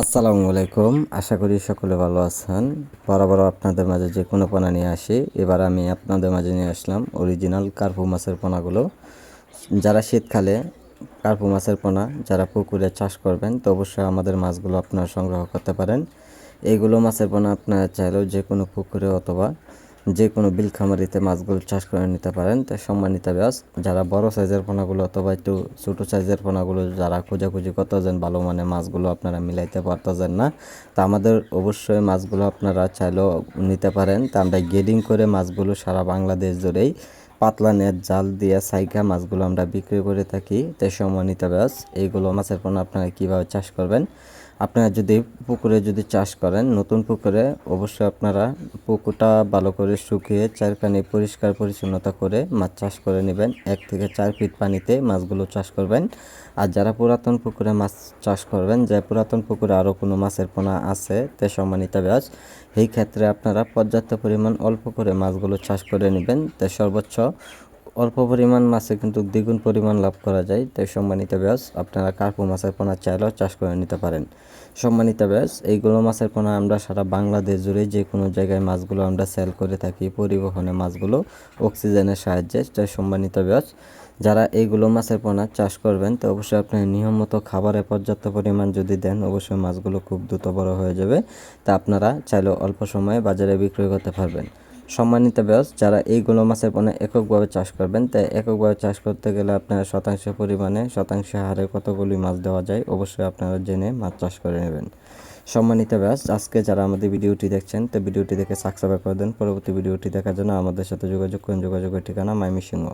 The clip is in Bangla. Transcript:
আসসালামু আলাইকুম। আশা করি সকলে ভালো আছেন। বরাবর আপনাদের মাঝে যে কোনো পোনা নিয়ে আসি। এবার আমি আপনাদের মাঝে নিয়ে আসলাম অরিজিনাল কার্পু মাছের পোনাগুলো। যারা শীতকালে কার্পু মাছের পোনা, যারা পুকুরে চাষ করবেন, তো অবশ্যই আমাদের মাছগুলো আপনারা সংগ্রহ করতে পারেন। এইগুলো মাছের পোনা আপনারা চাইলেও যে কোনো পুকুরে অথবা যে কোনো বিল খামারিতে মাছগুলো চাষ করে নিতে পারেন। তাই সম্মানিত ব্যাস যারা বড় সাইজের পোনাগুলো অথবা একটু ছোটো সাইজের পোনাগুলো যারা খোঁজাখুঁজি করতেছেন, ভালো মানে মাছগুলো আপনারা মিলাইতে পারতেছেন না। তা আমাদের অবশ্যই মাছগুলো আপনারা চাইলেও নিতে পারেন। তা আমরা গেডিং করে মাছগুলো সারা বাংলাদেশ জুড়েই পাতলা নেট জাল দিয়ে সাইকা মাছগুলো আমরা বিক্রি করে থাকি। তাই সম্মানিত ব্যাস এইগুলো মাছের পোনা আপনারা কীভাবে চাষ করবেন? আপনারা যদি পুকুরে যদি চাষ করেন, নতুন পুকুরে অবশ্যই আপনারা পুকুরটা ভালো করে শুকিয়ে চারখানি পরিষ্কার পরিচ্ছন্নতা করে মাছ চাষ করে নেবেন। এক থেকে চার ফিট পানিতে মাছগুলো চাষ করবেন। আর যারা পুরাতন পুকুরে মাছ চাষ করবেন, যে পুরাতন পুকুরে আরও কোনো মাছের পোনা আছে, তে সম্মানিত ব্যাস, এই ক্ষেত্রে আপনারা পর্যাপ্ত পরিমাণ অল্প করে মাছগুলো চাষ করে নেবেন। তে সর্বোচ্চ অল্প পরিমাণ মাছে কিন্তু দ্বিগুণ পরিমাণ লাভ করা যায়। তাই সম্মানিত ব্যাস আপনারা কার্পু মাছের পোনা চাইলেও চাষ করে নিতে পারেন। সম্মানিত ব্যাস এইগুলো মাছের পোনা আমরা সারা বাংলাদেশ জুড়ে যে কোনো জায়গায় মাছগুলো আমরা সেল করে থাকি, পরিবহনে মাছগুলো অক্সিজেনের সাহায্যে। তাই সম্মানিত ব্যাস যারা এইগুলো মাছের পোনা চাষ করবেন, তো অবশ্যই আপনি নিয়মিত খাবারে পর্যাপ্ত পরিমাণ যদি দেন, অবশ্যই মাছগুলো খুব দ্রুত বড় হয়ে যাবে। তা আপনারা চাইলেও অল্প সময়ে বাজারে বিক্রয় করতে পারবেন। সম্মানিত ব্যাস যারা এই এইগুলো মাছের পণ্য এককভাবে চাষ করবেন, তাই এককভাবে চাষ করতে গেলে আপনারা শতাংশ পরিমাণে শতাংশ হারে কতগুলি মাছ দেওয়া যায়, অবশ্যই আপনারা জেনে মাছ চাষ করে নেবেন। সম্মানিত ব্যাস আজকে যারা আমাদের ভিডিওটি দেখছেন, তো ভিডিওটি দেখে সাবস্ক্রাইব করে দেন। পরবর্তী ভিডিওটি দেখার জন্য আমাদের সাথে যোগাযোগ করুন। যোগাযোগের ঠিকানা মাইমি সিংহ